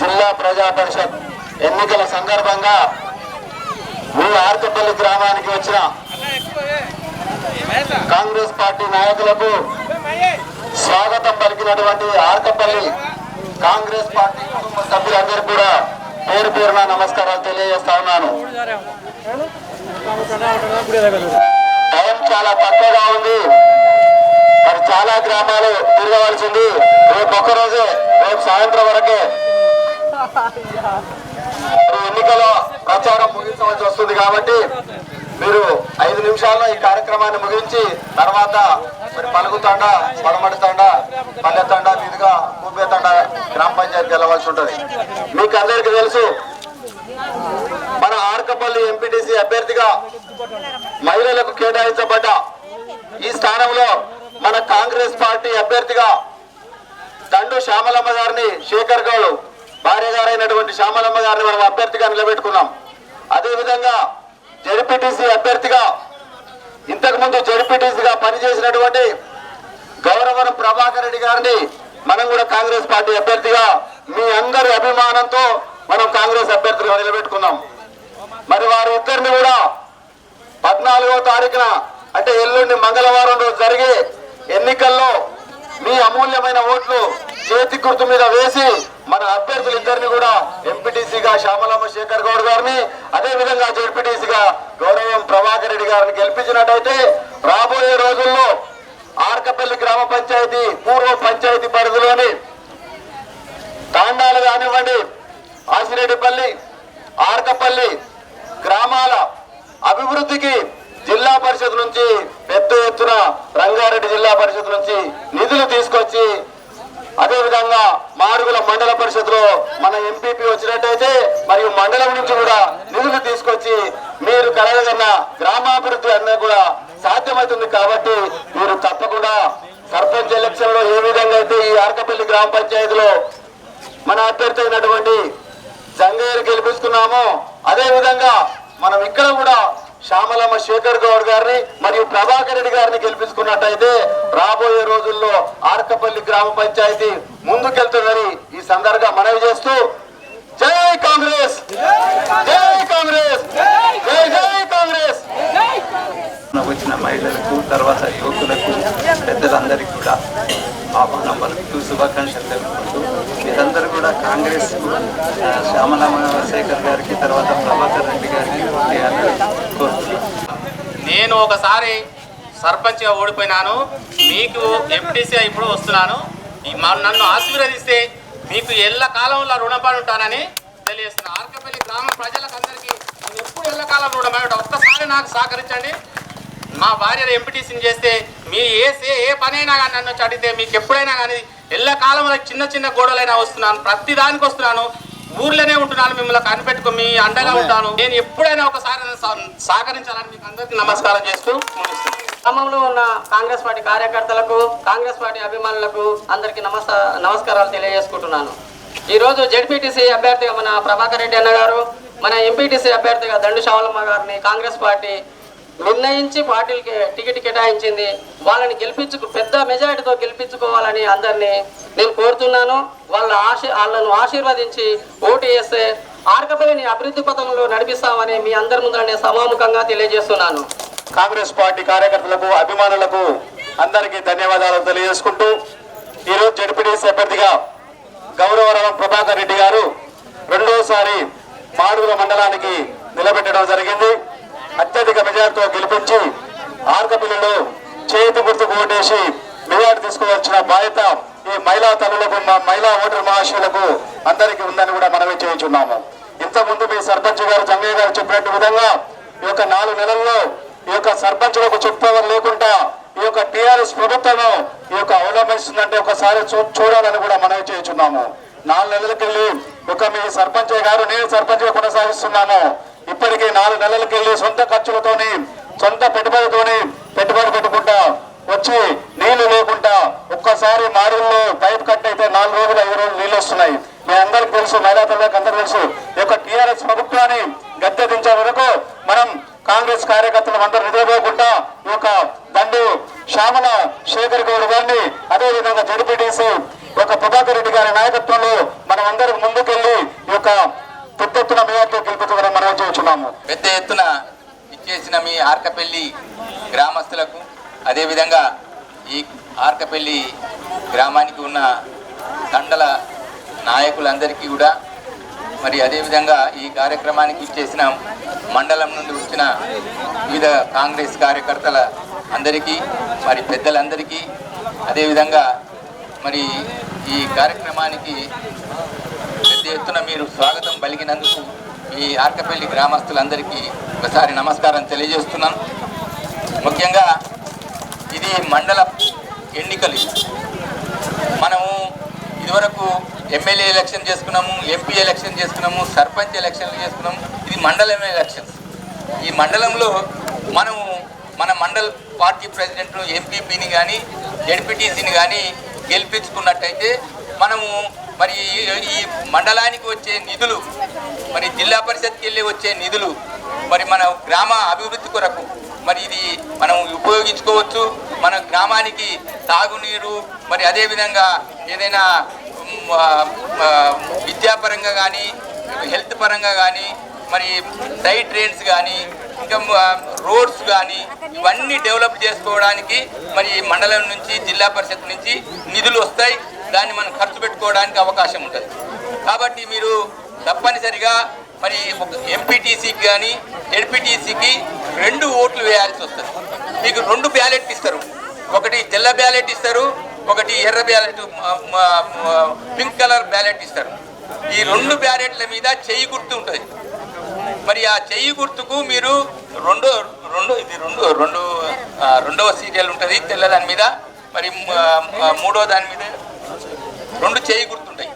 జిల్లా ప్రజా పరిషత్ ఎన్నికల సందర్భంగా మీ ఆర్కపల్లి గ్రామానికి వచ్చిన కాంగ్రెస్ పార్టీ నాయకులకు స్వాగతం పలికినటువంటి ఆర్కపల్లి కాంగ్రెస్ పార్టీ కుటుంబ సభ్యులందరూ కూడా పేరు పేరున నమస్కారాలు తెలియజేస్తా ఉన్నాను. టైం చాలా తక్కువగా ఉంది. మరి చాలా గ్రామాలు తిరగవలసింది. రేపు ఒక్కరోజే రేపు సాయంత్రం వరకే ఎన్నికల ప్రచారం ముగించవలసి వస్తుంది కాబట్టి మీరు ఐదు నిమిషాల్లో ఈ కార్యక్రమాన్ని ముగించి తర్వాత మరి పలుకుతాండ పడమడితాండ పల్లెతాండ మీదుగా కూపేతాండ గ్రామ పంచాయతీకి వెళ్ళవలసి ఉంటుంది. మీకు అందరికీ తెలుసు మన ఆర్కపల్లి ఎంపీటీసీ అభ్యర్థిగా మహిళలకు కేటాయించబడ్డ ఈ స్థానంలో మన కాంగ్రెస్ పార్టీ అభ్యర్థిగా దండు శ్యామలమ్మ గారిని శేఖర్ గౌడ్ భార్య గారైనటువంటి శ్యామలమ్మ గారిని మనం అభ్యర్థిగా నిలబెట్టుకున్నాం. అదేవిధంగా జడ్పీటీసీ అభ్యర్థిగా ఇంతకుముందు జడ్పీటీసీగా పనిచేసినటువంటి గౌరవరం ప్రభాకర్ రెడ్డి గారిని మనం కూడా కాంగ్రెస్ పార్టీ అభ్యర్థిగా మీ అందరి అభిమానంతో మనం కాంగ్రెస్ అభ్యర్థిగా నిలబెట్టుకున్నాం. మరి వారి ఇద్దరిని కూడా పద్నాలుగో తారీఖున అంటే ఎల్లుండి మంగళవారం రోజు జరిగే ఎన్నికల్లో మీ అమూల్యమైన ఓట్లు చేతి గుర్తు మీద వేసి మన అభ్యర్థులు ఇద్దరిని కూడా ఎంపీటీసీగా శ్యామలమ్మ శేఖర్ గౌడ్ గారిని అదే విధంగా జడ్పీటీసీగా గౌరవం ప్రభాకర్ రెడ్డి గారిని గెలిపించినట్టయితే రాబోయే రోజుల్లో ఆర్కపల్లి గ్రామ పంచాయతీ పూర్వ పంచాయతీ పరిధిలోని తాండాలు కానివ్వండి ఆసిరెడ్డిపల్లి ఆర్కపల్లి గ్రామాల అభివృద్ధికి జిల్లా పరిషత్ నుంచి పెద్ద ఎత్తున రంగారెడ్డి జిల్లా పరిషత్ నుంచి నిధులు తీసుకొచ్చి అదేవిధంగా మారుగుల మాడుగుల మండల పరిషత్లో మన ఎంపీపీ వచ్చినట్టయితే మరియు మండలం నుంచి కూడా నిధులు తీసుకొచ్చి మీరు కలగన్న గ్రామాభివృద్ధి అన్నది కూడా సాధ్యమవుతుంది కాబట్టి మీరు తప్పకుండా సర్పంచ్ ఎలక్షన్లో ఏ విధంగా అయితే ఈ ఆర్కపల్లి గ్రామ పంచాయతీలో మన అభ్యర్థి అయినటువంటి జంగయ్యను గెలిపిస్తున్నాము అదే విధంగా మనం ఇక్కడ కూడా శ్యామలమ్మ శేఖర్ గౌడ్ గారిని మరియు ప్రభాకర్ రెడ్డి గారిని గెలిపించుకున్నట్టయితే రాబోయే రోజుల్లో ఆర్కపల్లి గ్రామ పంచాయతీ ముందుకెళ్తుందని ఈ సందర్భంగా మనవి చేస్తూ జై కాంగ్రెస్! జై కాంగ్రెస్! జై జై కాంగ్రెస్! వచ్చిన మహిళలకు తర్వాత యువకులకు పెద్దలందరికీ కూడా ఆహ్వానం పలుకుతూ శుభాకాంక్షలు తెలుపుకుంటూ మీరందరూ కూడా కాంగ్రెస్ శ్యామలామ శేఖర్ గారికి తర్వాత ప్రభాకర్ రెడ్డి గారికి నేను ఒకసారి సర్పంచ్గా ఓడిపోయినాను మీకు ఎంపీసీ ఇప్పుడు వస్తున్నాను. నన్ను ఆశీర్వదిస్తే మీకు ఎల్ల కాలంలో రుణపడి ఉంటానని తెలియజేస్తున్నా. ఆర్కపల్లి గ్రామ ప్రజలకు అందరికీ ఎప్పుడు ఎల్లకాలం రుణపడి ఒక్కసారి నాకు సహకరించండి. మా భార్య ఎంపీటీసీని చేస్తే మీ ఏ ఏ పనైనా కానీ నన్ను చడితే మీకు ఎప్పుడైనా కానీ ఎల్లకాలంలో చిన్న చిన్న గోడలైనా వస్తున్నాను. ప్రతి దానికి వస్తున్నాను. ఊర్లోనే ఉంటున్నాను మిమ్మల్ని కనిపెట్టుకో మీ అండగా ఉంటాను. నేను ఎప్పుడైనా ఒకసారి సహకరించాలని మీకు అందరికీ నమస్కారం చేస్తూ. గ్రామంలో ఉన్న కాంగ్రెస్ పార్టీ కార్యకర్తలకు కాంగ్రెస్ పార్టీ అభిమానులకు అందరికీ నమస్క నమస్కారాలు తెలియజేసుకుంటున్నాను. ఈరోజు జడ్పీటీసీ అభ్యర్థిగా మన ప్రభాకర్ రెడ్డి అన్న గారు మన ఎంపీటీసీ అభ్యర్థిగా దండు శావలమ్మ గారిని కాంగ్రెస్ పార్టీ నిర్ణయించి పార్టీలకి టికెట్ కేటాయించింది. వాళ్ళని గెలిపించుకు పెద్ద మెజారిటీతో గెలిపించుకోవాలని అందరినీ నేను కోరుతున్నాను. వాళ్ళ ఆశీ వాళ్ళను ఆశీర్వదించి ఓటు వేస్తే ఆర్కపల్లిని అభివృద్ధి పథంలో నడిపిస్తామని మీ అందరి ముందర నేను సమాముఖంగా తెలియజేస్తున్నాను. కాంగ్రెస్ పార్టీ కార్యకర్తలకు అభిమానులకు అందరికీ ధన్యవాదాలు తెలియజేసుకుంటూ ఈరోజు జడ్పీటీసీ అభ్యర్థిగా గౌరవరావు ప్రభాకర్ రెడ్డి గారు రెండోసారి మాడుగుల మండలానికి నిలబెట్టడం జరిగింది. అత్యధిక మెజార్టీతో గెలిపించి ఆర్కపిల్లలు చేతి గుర్తుకు ఓటేసి మెజార్టీ తీసుకువచ్చిన బాధ్యత ఈ మహిళా తల్లులకు మహిళా ఓటర్ మహాశయులకు అందరికీ ఉందని కూడా మనమే చేయించున్నాము. ఇంతకుముందు మీ సర్పంచ్ గారు జంగయ్య గారు చెప్పినట్టు విధంగా ఈ యొక్క నాలుగు నెలల్లో ఈ యొక్క సర్పంచులకు చెప్పుకోవడం లేకుండా ఈ యొక్క టిఆర్ఎస్ ప్రభుత్వం ఈ యొక్క అవలంబిస్తుందంటే ఒకసారి చూ- చూడాలని కూడా మనవి చేయించున్నాము. నాలుగు నెలలకెళ్ళి ఒక మీ సర్పంచ్ గారు నేను సర్పంచ్ కొనసాగిస్తున్నాను ఇప్పటికే నాలుగు నెలలకెళ్ళి సొంత ఖర్చులతోని సొంత పెట్టుబడితోని పెట్టుబడి పెట్టుకుంటా వచ్చి నీళ్ళు లేకుండా ఒక్కసారి మాడుల్లో పైప్ కట్ అయితే నాలుగు రోజులు ఐదు రోజులు నీళ్ళు వస్తున్నాయి. మీ అందరికి తెలుసు మహిళా పిల్లలకు తెలుసు ఈ యొక్క టిఆర్ఎస్ ప్రభుత్వాన్ని గద్దె దించే వరకు మనం కాంగ్రెస్ కార్యకర్తలు అందరూ నిద్రపోకుండా ఈ యొక్క దండు శ్యామల శేఖర్ గౌడ్ గారిని అదేవిధంగా విధంగా ఒక ప్రభాకర్ రెడ్డి గారి నాయకత్వంలో మనం అందరం ముందుకెళ్ళి ఈ యొక్క పెద్ద ఎత్తున మేయర్తో గెలిపించడం మనం చేస్తున్నాము. పెద్ద ఎత్తున ఇచ్చేసిన మీ ఆర్కపల్లి గ్రామస్తులకు అదేవిధంగా ఈ ఆర్కపల్లి గ్రామానికి ఉన్న తండల నాయకులందరికీ కూడా మరి అదేవిధంగా ఈ కార్యక్రమానికి ఇచ్చేసిన మండలం నుండి వచ్చిన వివిధ కాంగ్రెస్ కార్యకర్తల అందరికీ మరి పెద్దలందరికీ అదేవిధంగా మరి ఈ కార్యక్రమానికి పెద్ద ఎత్తున మీరు స్వాగతం పలికినందుకు ఈ ఆర్కపల్లి గ్రామస్తులందరికీ ఒకసారి నమస్కారం తెలియజేస్తున్నాను. ముఖ్యంగా ఇది మండల ఎన్నికలు. మనము ఇదివరకు ఎమ్మెల్యే ఎలక్షన్ చేసుకున్నాము ఎంపీ ఎలక్షన్ చేసుకున్నాము సర్పంచ్ ఎలక్షన్లు చేసుకున్నాము ఇది మండలం ఎలక్షన్స్. ఈ మండలంలో మనము మన మండల్ పార్టీ ప్రెసిడెంట్ ఎంపీపీని కానీ జడ్పీటీసీని కానీ గెలిపించుకున్నట్టయితే మనము మరి ఈ- ఈ మండలానికి వచ్చే నిధులు మరి జిల్లా పరిషత్కి వెళ్ళి వచ్చే నిధులు మరి మన గ్రామ అభివృద్ధి కొరకు మరి ఇది మనం ఉపయోగించుకోవచ్చు. మన గ్రామానికి తాగునీరు మరి అదేవిధంగా ఏదైనా విద్యాపరంగా కానీ హెల్త్ పరంగా కానీ మరి డై ట్రైన్స్ కానీ ఇంకా రోడ్స్ కానీ ఇవన్నీ డెవలప్ చేసుకోవడానికి మరి ఈ మండలం నుంచి జిల్లా పరిషత్ నుంచి నిధులు వస్తాయి. దాన్ని మనం ఖర్చు పెట్టుకోవడానికి అవకాశం ఉంటుంది. కాబట్టి మీరు తప్పనిసరిగా మరి ఒక ఎంపీటీసీకి కానీ ఎడ్పీటీసీకి రెండు ఓట్లు వేయాల్సి వస్తుంది. మీకు రెండు బ్యాలెట్ ఇస్తారు. ఒకటి తెల్ల బ్యాలెట్ ఇస్తారు ఒకటి ఎర్ర బ్యాలెట్ పింక్ కలర్ బ్యాలెట్ ఇస్తారు. ఈ రెండు బ్యాలెట్ల మీద చెయ్యి గుర్తు ఉంటుంది. మరి ఆ చెయ్యి గుర్తుకు మీరు రెండో రెండు ఇది రెండు రెండు రెండవ సీరియల్ ఉంటుంది తెల్ల దాని మీద. మరి మూడో దాని మీద రెండు చేయి గుర్తుంటాయి.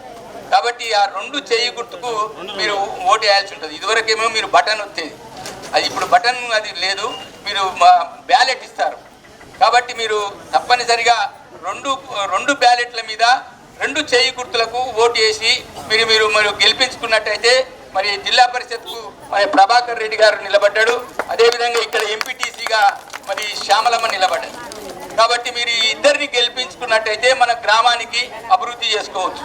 కాబట్టి ఆ రెండు చేయి గుర్తుకు మీరు ఓటు వేయాల్సి ఉంటుంది. ఇదివరకేమో మీరు బటన్ వచ్చేది. అది ఇప్పుడు బటన్ అది లేదు. మీరు బ్యాలెట్ ఇస్తారు. కాబట్టి మీరు తప్పనిసరిగా రెండు రెండు బ్యాలెట్ల మీద రెండు చేయి గుర్తులకు ఓటు వేసి మీరు మీరు మరి గెలిపించుకున్నట్టయితే మరి జిల్లా పరిషత్కు మరి ప్రభాకర్ రెడ్డి గారు నిలబడ్డాడు. అదేవిధంగా ఇక్కడ ఎంపీటీసీగా మరి శ్యామలమ్మ నిలబడ్డాడు. కాబట్టి మీరు ఈ ఇద్దరిని గెలిపించుకున్నట్టయితే మన గ్రామానికి అభివృద్ధి చేసుకోవచ్చు.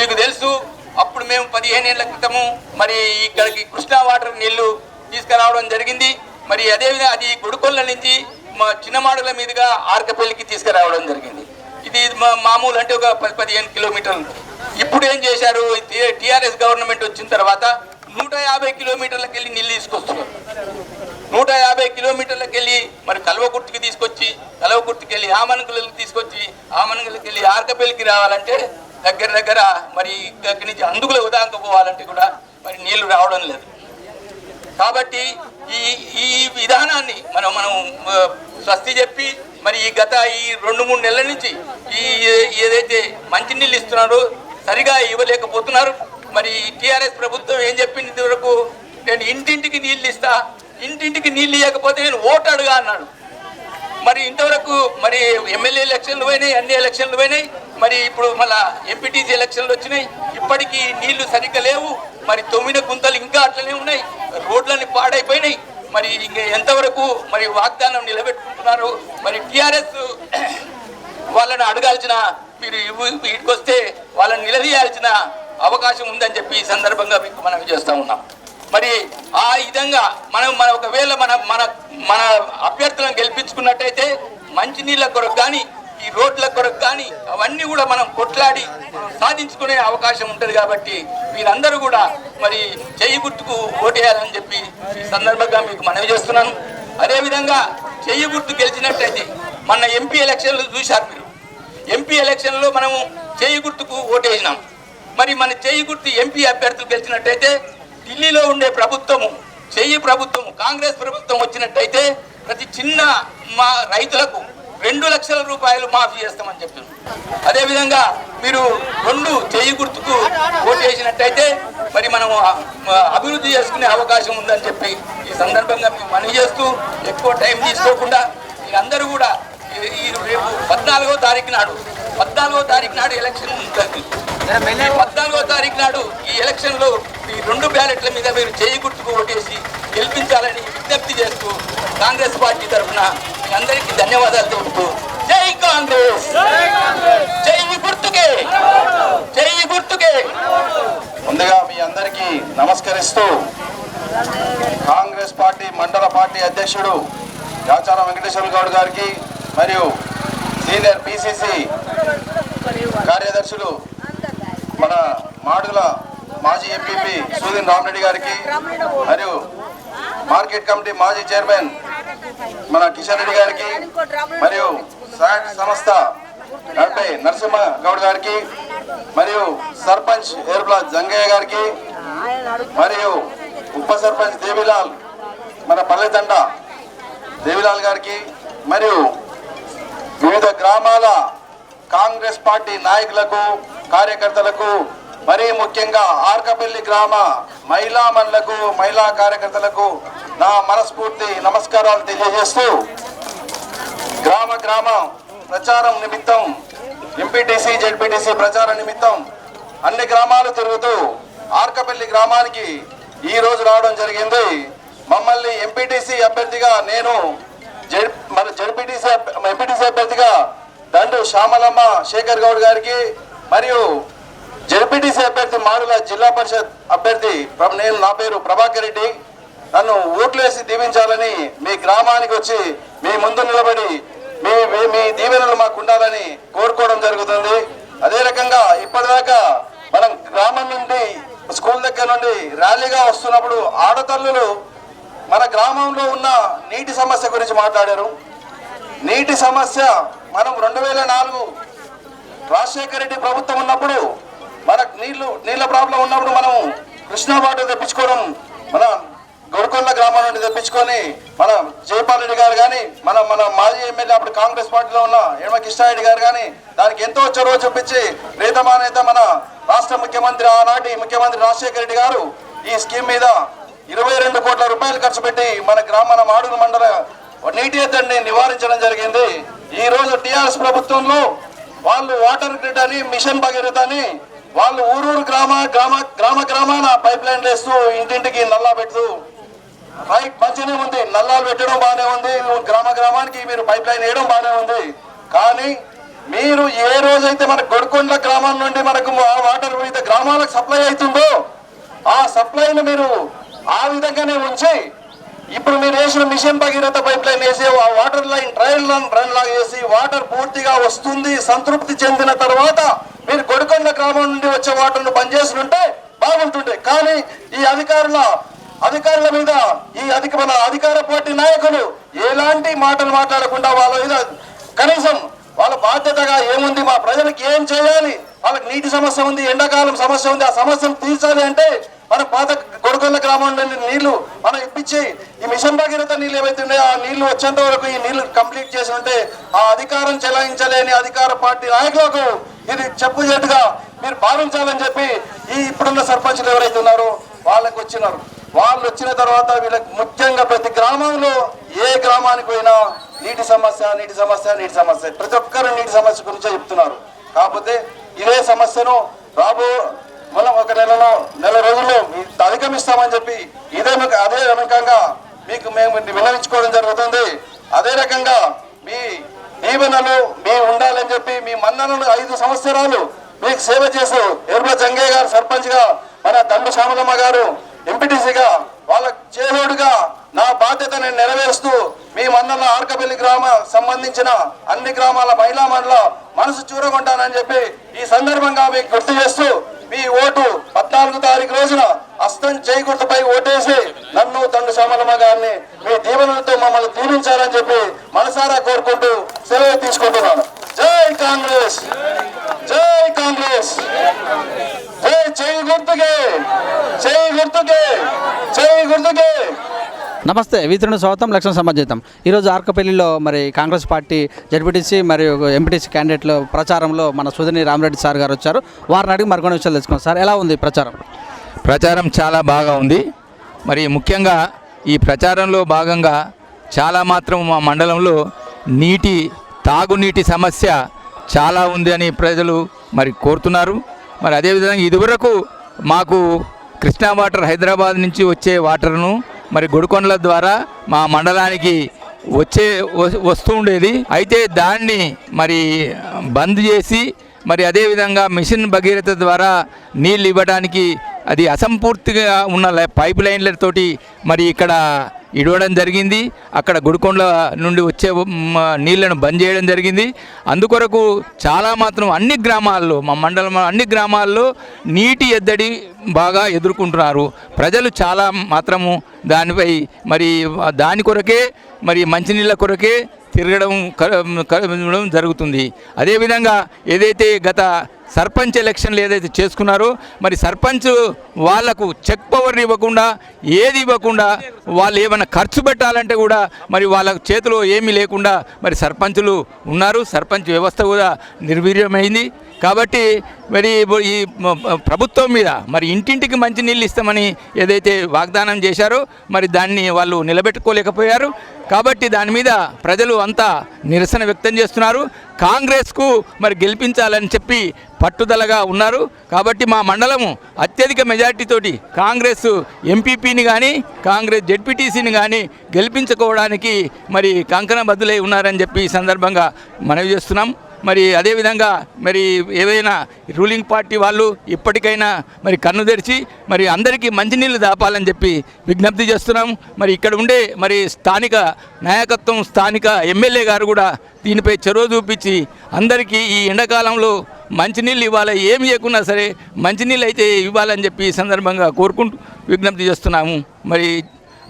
మీకు తెలుసు అప్పుడు మేము పదిహేను ఏళ్ళ క్రితము మరి ఇక్కడికి కృష్ణా వాటర్ నీళ్ళు తీసుకురావడం జరిగింది. మరి అదేవిధంగా అది గుడికొల్ల నుంచి మా చిన్నమాడుల మీదుగా ఆర్కపల్లికి తీసుకురావడం జరిగింది. ఇది మా- మామూలు అంటే ఒక పది పదిహేను కిలోమీటర్లు. ఇప్పుడు ఏం చేశారు? టిఆర్ఎస్ గవర్నమెంట్ వచ్చిన తర్వాత నూట యాభై కిలోమీటర్లకు వెళ్ళి నీళ్ళు తీసుకొస్తారు నూట యాభై కిలోమీటర్లకు వెళ్ళి మరి కల్వకుర్తికి తీసుకొచ్చి కల్వకుర్తికి వెళ్ళి ఆమనకులకు తీసుకొచ్చి ఆమనకులకి వెళ్ళి ఆర్కపల్లికి రావాలంటే దగ్గర దగ్గర మరి ఇక్కడి నుంచి అందుకులో ఉదాహరణకు పోవాలంటే కూడా మరి నీళ్ళు రావడం లేదు. కాబట్టి ఈ ఈ విధానాన్ని మనం మనం స్వస్తి చెప్పి మరి ఈ గత ఈ రెండు మూడు నెలల నుంచి ఈ ఏదైతే మంచినీళ్ళు ఇస్తున్నారో సరిగా ఇవ్వలేకపోతున్నారు. మరి టీఆర్ఎస్ ప్రభుత్వం ఏం చెప్పింది వరకు నేను ఇంటింటికి నీళ్ళు ఇస్తా ఇంటింటికి నీళ్ళు ఇవ్వకపోతే నేను ఓటు అడుగా అన్నాడు. మరి ఇంతవరకు మరి ఎమ్మెల్యే ఎలక్షన్లు పోయినాయి అన్ని ఎలక్షన్లు పోయినాయి మరి ఇప్పుడు మళ్ళా ఎంపీటీసీ ఎలక్షన్లు వచ్చినాయి ఇప్పటికీ నీళ్ళు సరిగ్గా లేవు మరి తొమ్మిది గుంతలు ఇంకా అట్లనే ఉన్నాయి రోడ్లన్నీ పాడైపోయినాయి మరి ఇంక ఎంతవరకు మరి వాగ్దానం నిలబెట్టుకుంటున్నారు మరి టిఆర్ఎస్ వాళ్ళని అడగాల్సిన మీరు వీటికి వస్తే వాళ్ళని నిలదీయాల్సిన అవకాశం ఉందని చెప్పి ఈ సందర్భంగా మీకు మనం చేస్తా ఉన్నాం. మరి ఆ విధంగా మనం మన ఒకవేళ మన మన మన అభ్యర్థులను గెలిపించుకున్నట్టయితే మంచినీళ్ళ కొరకు కానీ ఈ రోడ్ల కొరకు కానీ అవన్నీ కూడా మనం కొట్లాడి సాధించుకునే అవకాశం ఉంటుంది కాబట్టి మీరందరూ కూడా మరి చెయ్యి గుర్తుకు ఓటేయాలని చెప్పి ఈ సందర్భంగా మీకు మనవి చేస్తున్నాను. అదేవిధంగా చెయ్యి గుర్తు గెలిచినట్టయితే మన ఎంపీ ఎలక్షన్లు చూశారు మీరు. ఎంపీ ఎలక్షన్లో మనము చేయి గుర్తుకు ఓటేసినాం. మరి మన చేయి గుర్తు ఎంపీ అభ్యర్థులు గెలిచినట్టయితే ఢిల్లీలో ఉండే ప్రభుత్వము చెయ్యి ప్రభుత్వము కాంగ్రెస్ ప్రభుత్వం వచ్చినట్టయితే ప్రతి చిన్న మా రైతులకు రెండు లక్షల రూపాయలు మాఫీ చేస్తామని చెప్తున్నాం అదేవిధంగా మీరు రెండు చేయి గుర్తుకు ఓటేసినట్టయితే మరి మనం అభివృద్ధి చేసుకునే అవకాశం ఉందని చెప్పి ఈ సందర్భంగా మేము మనవి చేస్తూ ఎక్కువ టైం తీసుకోకుండా మీరందరూ కూడా ఈ- రేపు పద్నాలుగో తారీఖు నాడు పద్నాలుగో తారీఖు నాడు ఎలక్షన్ ఉంటుంది. పద్నాలుగో తారీఖు నాడు ఈ ఎలక్షన్లో ఈ రెండు బ్యాలెట్ల మీద మీరు చేయి గుర్తుకు ఓటేసి గెలిపించాలని విజ్ఞప్తి చేస్తూ కాంగ్రెస్ పార్టీ తరఫున మీ అందరికీ ధన్యవాదాలు తెలుపుతూ జై కాంగ్రెస్! జై గుర్తుకే! జై గుర్తుకే! ముందుగా మీ అందరికీ నమస్కరిస్తూ కాంగ్రెస్ పార్టీ మండల పార్టీ అధ్యక్షుడు రాచారం వెంకటేశ్వర గౌడ్ గారికి మరియు సీనియర్ పిసిసి కార్యదర్శులు మన మాడుగుల మాజీ ఎంపీపీ సూదిన్ రామరెడ్డి గారికి మరియు మార్కెట్ కమిటీ మాజీ చైర్మన్ మన కిషన్ రెడ్డి గారికి మరియు సాట్ సంస్థ నడిపే నరసింహ గౌడ్ గారికి మరియు సర్పంచ్ ఏర్పుల జంగయ్య గారికి మరియు ఉప సర్పంచ్ దేవిలాల్ మన పల్లెతండ దేవిలాల్ గారికి మరియు వివిధ గ్రామాల కాంగ్రెస్ పార్టీ నాయకులకు కార్యకర్తలకు మరీ ముఖ్యంగా ఆర్కపల్లి గ్రామ మహిళా మనులకు మహిళా కార్యకర్తలకు నా మనస్ఫూర్తి నమస్కారాలు తెలియజేస్తూ గ్రామ గ్రామ ప్రచారం నిమిత్తం ఎంపీటీసీ జెడ్పీటీసీ ప్రచార నిమిత్తం అన్ని గ్రామాలు తిరుగుతూ ఆర్కపల్లి గ్రామానికి ఈ రోజు రావడం జరిగింది. మమ్మల్ని ఎంపీటీసీ అభ్యర్థిగా నేను జెడ్ మన జెడ్పీటీసీ ఎంపీటీసీ అభ్యర్థిగా దండు శ్యామలమ్మ శేఖర్ గౌడ్ గారికి మరియు జెడ్పీటీసీ అభ్యర్థి మారుల జిల్లా పరిషత్ అభ్యర్థి ప్ర- నేను నా పేరు ప్రభాకర్ రెడ్డి. నన్ను ఓట్లేసి దీవించాలని మీ గ్రామానికి వచ్చి మీ ముందు నిలబడి మీ మీ- మీ దీవెనలు మాకు ఉండాలని కోరుకోవడం జరుగుతుంది. అదే రకంగా ఇప్పటిదాకా మనం గ్రామం నుండి స్కూల్ దగ్గర నుండి ర్యాలీగా వస్తున్నప్పుడు ఆడతల్లులు మన గ్రామంలో ఉన్న నీటి సమస్య గురించి మాట్లాడారు. నీటి సమస్య మనం రెండు వేల నాలుగు రాజశేఖర రెడ్డి ప్రభుత్వం ఉన్నప్పుడు మనకు నీళ్ళు నీళ్ళ ప్రాబ్లం ఉన్నప్పుడు మనం కృష్ణా వాటర్ తెప్పించుకోవడం మన గొడకొండ గ్రామం నుండి తెప్పించుకొని మన జయపాల్ రెడ్డి గారు కానీ మన మన మాజీ ఎమ్మెల్యే అప్పుడు కాంగ్రెస్ పార్టీలో ఉన్న యనమ కృష్ణారెడ్డి గారు కానీ దానికి ఎంతో చొరవ చూపించి ప్రీతమా నేత మన రాష్ట్ర ముఖ్యమంత్రి ఆనాటి ముఖ్యమంత్రి రాజశేఖర రెడ్డి గారు ఈ స్కీమ్ మీద ఇరవై రెండు కోట్ల రూపాయలు ఖర్చు పెట్టి మన గ్రామ మాడుగుల మండల నీటి ఎద్దడిని నివారించడం జరిగింది. ఈ రోజు టిఆర్ఎస్ ప్రభుత్వంలో వాళ్ళు వాటర్ గ్రిడ్ అని మిషన్ భగీరథ అని వాళ్ళు ఊరూరు గ్రామ గ్రామ గ్రామ గ్రామాన పైప్ లైన్ వేస్తూ ఇంటింటికి నల్లా పెడుతూ పైప్ మంచిగానే ఉంది నల్లాలు పెట్టడం బాగానే ఉంది గ్రామ గ్రామానికి మీరు పైప్ లైన్ వేయడం బాగానే ఉంది. కానీ మీరు ఏ రోజైతే మన గొడుకొండ గ్రామం నుండి మనకు ఆ వాటర్ వివిధ గ్రామాలకు సప్లై అవుతుందో ఆ సప్లైని మీరు ఆ విధంగానే ఉంచి ఇప్పుడు మీరు వేసిన మిషన్ భగీరథ పైప్ లైన్ వేసి ఆ water line trial line run లాగా వేసి వాటర్ పూర్తిగా వస్తుంది సంతృప్తి చెందిన తర్వాత మీరు గొడకొండ గ్రామం నుండి వచ్చే వాటర్ను బంద్ చేస్తుంటే బాగుంటుండే. కానీ ఈ అధికారుల అధికారుల మీద ఈ అధిక మన అధికార పార్టీ నాయకులు ఎలాంటి మాటలు మాట్లాడకుండా వాళ్ళ మీద కనీసం వాళ్ళ బాధ్యతగా ఏముంది మా ప్రజలకు ఏం చేయాలి వాళ్ళకి నీటి సమస్య ఉంది ఎండాకాలం సమస్య ఉంది ఆ సమస్యను తీర్చాలి అంటే మన పాత గొడకొల్ల గ్రామంలో నీళ్ళు మనం ఇప్పించి ఈ మిషన్ భగీరథ నీళ్ళు ఏవైతే ఉన్నాయో ఆ నీళ్ళు వచ్చేంత వరకు ఈ నీళ్ళు కంప్లీట్ చేసి ఉంటే ఆ అధికారం చెలాయించలేని అధికార పార్టీ నాయకులకు ఇది చెప్పు చేటుగా మీరు భావించాలని చెప్పి ఈ ఇప్పుడున్న సర్పంచులు ఎవరైతే ఉన్నారో వాళ్ళకి వచ్చినారు. వాళ్ళు వచ్చిన తర్వాత వీళ్ళకి ముఖ్యంగా ప్రతి గ్రామంలో ఏ గ్రామానికి పోయినా నీటి సమస్య నీటి సమస్య నీటి సమస్య. ప్రతి ఒక్కరు నీటి సమస్య గురించే చెప్తున్నారు. కాకపోతే ఇదే సమస్యను రాబో మనం ఒక నెలలో నెల రోజుల్లో అధిగమిస్తామని చెప్పి ఇదే మీకు- అదే రకంగా మీకు మేము విన్నవించుకోవడం జరుగుతుంది. అదే రకంగా మీ దీవెనలు మీ ఉండాలని చెప్పి మీ మన్ననలు ఐదు సంవత్సరాలు మీకు సేవ చేస్తూ ఎర్మ జంగయ్య గారు సర్పంచ్గా మన దండు శ్యామలమ్మ గారు ఎంపీటీసీగా వాళ్ళ చేదోడుగా నా బాధ్యత నేను నెరవేరుస్తూ మీ మండల ఆర్కపల్లి గ్రామ సంబంధించిన అన్ని గ్రామాల మహిళా మండల మనసు చూరగొంటానని చెప్పి ఈ సందర్భంగా మీకు గుర్తు చేస్తూ మీ ఓటు పద్నాలుగు తారీఖు రోజున అస్తం జై గుర్తుపై ఓటేసి నన్ను తండ్రి శ్యామలమ్మ గారిని మీ దీవెనలతో మమ్మల్ని దీవించాలని చెప్పి మనసారా కోరుకుంటూ సెలవు తీసుకుంటున్నాను. జై కాంగ్రెస్! జై కాంగ్రెస్! జై జై గుర్తుకే జై గుర్తుకే జై గుర్తుకే నమస్తే వీతుని స్వాగతం లక్ష్మణ సమాజేతం ఈరోజు ఆర్కపల్లిలో మరి కాంగ్రెస్ పార్టీ జడ్పీటీసీ మరియు ఎంపీటీసీ క్యాండిడేట్ల ప్రచారంలో మన సుధని రామరెడ్డి సార్ గారు వచ్చారు. వారిని అడిగి మరికొన్ని విషయాలు తెలుసుకున్నాం సార్ ఎలా ఉంది ప్రచారం? ప్రచారం చాలా బాగా ఉంది. మరి ముఖ్యంగా ఈ ప్రచారంలో భాగంగా చాలా మాత్రం మా మండలంలో నీటి తాగునీటి సమస్య చాలా ఉంది అని ప్రజలు మరి కోరుతున్నారు. మరి అదేవిధంగా ఇదివరకు మాకు కృష్ణా వాటర్ హైదరాబాద్ నుంచి వచ్చే వాటర్ను మరి గుడికొండల ద్వారా మా మండలానికి వచ్చే వస్తూ ఉండేది. అయితే దాన్ని మరి బంద్ చేసి మరి అదేవిధంగా మిషన్ భగీరథ ద్వారా నీళ్ళు ఇవ్వడానికి అది అసంపూర్తిగా ఉన్న పైప్ లైన్లతోటి మరి ఇక్కడ ఇడవడం జరిగింది. అక్కడ గుడికొండ నుండి వచ్చే నీళ్ళను బంద్ చేయడం జరిగింది. అందుకొరకు చాలా మాత్రం అన్ని గ్రామాల్లో మా మండలం అన్ని గ్రామాల్లో నీటి ఎద్దడి బాగా ఎదుర్కొంటున్నారు. ప్రజలు చాలా మాత్రము దానిపై మరి దాని కొరకే మరి మంచినీళ్ళ కొరకే తిరగడం క- జరుగుతుంది. అదేవిధంగా ఏదైతే గత సర్పంచ్ ఎలక్షన్లు ఏదైతే చేసుకున్నారో మరి సర్పంచ్ వాళ్ళకు చెక్ పవర్ ఇవ్వకుండా ఏది ఇవ్వకుండా వాళ్ళు ఏమైనా ఖర్చు పెట్టాలంటే కూడా మరి వాళ్ళ చేతిలో ఏమీ లేకుండా మరి సర్పంచులు ఉన్నారు. సర్పంచ్ వ్యవస్థ కూడా నిర్వీర్యమైంది. కాబట్టి మరి ఈ ప్రభుత్వం మీద మరి ఇంటింటికి మంచి నీళ్ళు ఇస్తామని ఏదైతే వాగ్దానం చేశారో మరి దాన్ని వాళ్ళు నిలబెట్టుకోలేకపోయారు. కాబట్టి దాని మీద ప్రజలు అంతా నిరసన వ్యక్తం చేస్తున్నారు. కాంగ్రెస్కు మరి గెలిపించాలని చెప్పి పట్టుదలగా ఉన్నారు. కాబట్టి మా మండలము అత్యధిక మెజార్టీతోటి కాంగ్రెస్ ఎంపీపీని కానీ కాంగ్రెస్ జెడ్పీటీసీని కానీ గెలిపించుకోవడానికి మరి కంకణ బద్దులై ఉన్నారని చెప్పి ఈ సందర్భంగా మనవి చేస్తున్నాం. మరి అదేవిధంగా మరి ఏదైనా రూలింగ్ పార్టీ వాళ్ళు ఇప్పటికైనా మరి కన్ను తెరిచి మరి అందరికీ మంచినీళ్ళు దాపాలని చెప్పి విజ్ఞప్తి చేస్తున్నాం. మరి ఇక్కడ ఉండే మరి స్థానిక నాయకత్వం స్థానిక ఎమ్మెల్యే గారు కూడా దీనిపై చొరవ చూపించి అందరికీ ఈ ఎండాకాలంలో మంచినీళ్ళు ఇవ్వాలి ఏమి ఇవ్వకున్నా సరే మంచినీళ్ళు అయితే ఇవ్వాలని చెప్పి ఈ సందర్భంగా కోరుకుంటూ విజ్ఞప్తి చేస్తున్నాము. మరి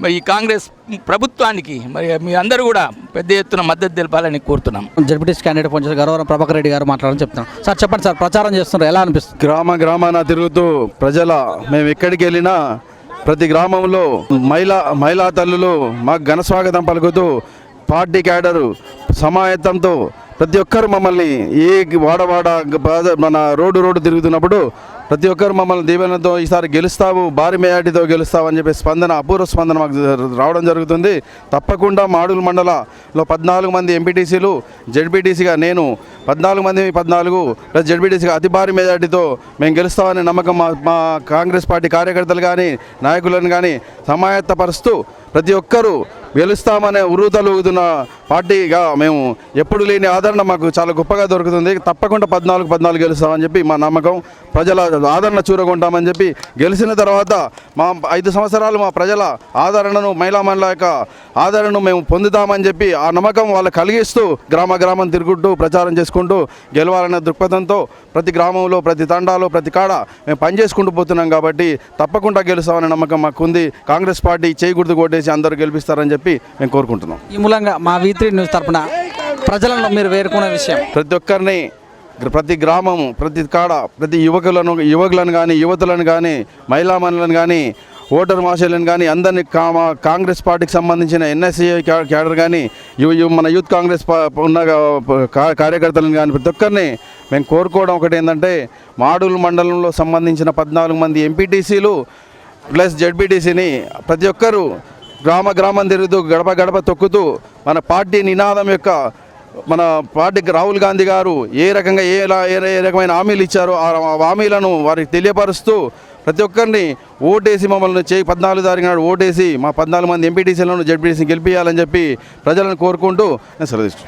మరి ఈ కాంగ్రెస్ ప్రభుత్వానికి మరి మీ అందరూ కూడా పెద్ద ఎత్తున మద్దతు తెలపాలని కోరుతున్నాం. జడ్పీటీసీ క్యాండిడేట్ ఫోన్ చేసి గౌరవం ప్రభాకర్ రెడ్డి గారు మాట్లాడాలని చెప్తున్నాను సార్ చెప్పండి సార్ ప్రచారం చేస్తున్నారు. ఎలా అనిపిస్తుంది? గ్రామ గ్రామాన తిరుగుతూ ప్రజల మేము ఎక్కడికి వెళ్ళినా ప్రతి గ్రామంలో మహిళా మహిళా తల్లులు మాకు ఘన స్వాగతం పలుకుతూ పార్టీ క్యాడరు సమాయత్తంతో ప్రతి ఒక్కరు మమ్మల్ని ఏ వాడవాడ మన రోడ్డు రోడ్డు తిరుగుతున్నప్పుడు ప్రతి ఒక్కరు మమ్మల్ని దీవెనతో ఈసారి గెలుస్తావు భారీ మేయాటితో గెలుస్తావు అని చెప్పి స్పందన అపూర్వ స్పందన మాకు రావడం జరుగుతుంది. తప్పకుండా మాడుగుల మండలంలో పద్నాలుగు మంది ఎంపీటీసీలు జెడ్పీటీసీగా నేను పద్నాలుగు మంది పద్నాలుగు ప్లస్ జెడ్పీటీసీగా అతి భారీ మెజార్టీతో మేము గెలుస్తామనే నమ్మకం మా మా కాంగ్రెస్ పార్టీ కార్యకర్తలు కానీ నాయకులను కానీ సమాయత్తపరుస్తూ ప్రతి ఒక్కరూ గెలుస్తామనే ఉరుతలుగుతున్న పార్టీగా మేము ఎప్పుడు లేని ఆదరణ మాకు చాలా గొప్పగా దొరుకుతుంది. తప్పకుండా పద్నాలుగు పద్నాలుగు గెలుస్తామని చెప్పి మా నమ్మకం. ప్రజల ఆదరణ చూరగొంటామని చెప్పి గెలిచిన తర్వాత మా ఐదు సంవత్సరాలు మా ప్రజల ఆదరణను మహిళా మండల యొక్క ఆదరణను మేము పొందుతామని చెప్పి ఆ నమ్మకం వాళ్ళు కలిగిస్తూ గ్రామ గ్రామం తిరుగుతూ ప్రచారం చేసుకుంటూ గెలవాలనే దృక్పథంతో ప్రతి గ్రామంలో ప్రతి తండాలో ప్రతి కాడ మేము పనిచేసుకుంటూ పోతున్నాం కాబట్టి తప్పకుండా గెలుస్తామనే నమ్మకం మాకు ఉంది కాంగ్రెస్ పార్టీ చేయకూడదు కొట్టేసి అందరూ గెలిపిస్తారని చెప్పి మేము కోరుకుంటున్నాం. ఈ మూలంగా మా వీత్రి న్యూస్ తరపున ప్రజలను మీరు వేరుకునే విషయం. ప్రతి ఒక్కరిని ప్రతి గ్రామము ప్రతి కాడ ప్రతి యువకులను యువకులను కానీ యువతులను కానీ మహిళా మనులను కానీ ఓటర్ మాషలను కానీ అందరినీ కా- కాంగ్రెస్ పార్టీకి సంబంధించిన ఎన్ఎస్సీ క్యాడర్ కానీ మన యూత్ కాంగ్రెస్ ఉన్న కార్యకర్తలను కానీ ప్రతి ఒక్కరిని మేము కోరుకోవడం ఒకటి ఏంటంటే మాడుల మండలంలో సంబంధించిన పద్నాలుగు మంది ఎంపీటీసీలు ప్లస్ జెడ్పీటీసీని ప్రతి ఒక్కరూ గ్రామ గ్రామం తిరుగుతూ గడప గడప తొక్కుతూ మన పార్టీ నినాదం యొక్క మన పార్టీకి రాహుల్ గాంధీ గారు ఏ రకంగా ఏ ఏ ఏ రకమైన హామీలు ఇచ్చారో ఆ హామీలను వారికి తెలియపరుస్తూ ప్రతి ఒక్కరిని ఓటేసి మమ్మల్ని చే పద్నాలుగు తారీఖు నాడు ఓటేసి మా పద్నాలుగు మంది ఎంపీటీసీలను జడ్పీటీసీని గెలిపించాలని చెప్పి ప్రజలను కోరుకుంటూ. నేను సెలవు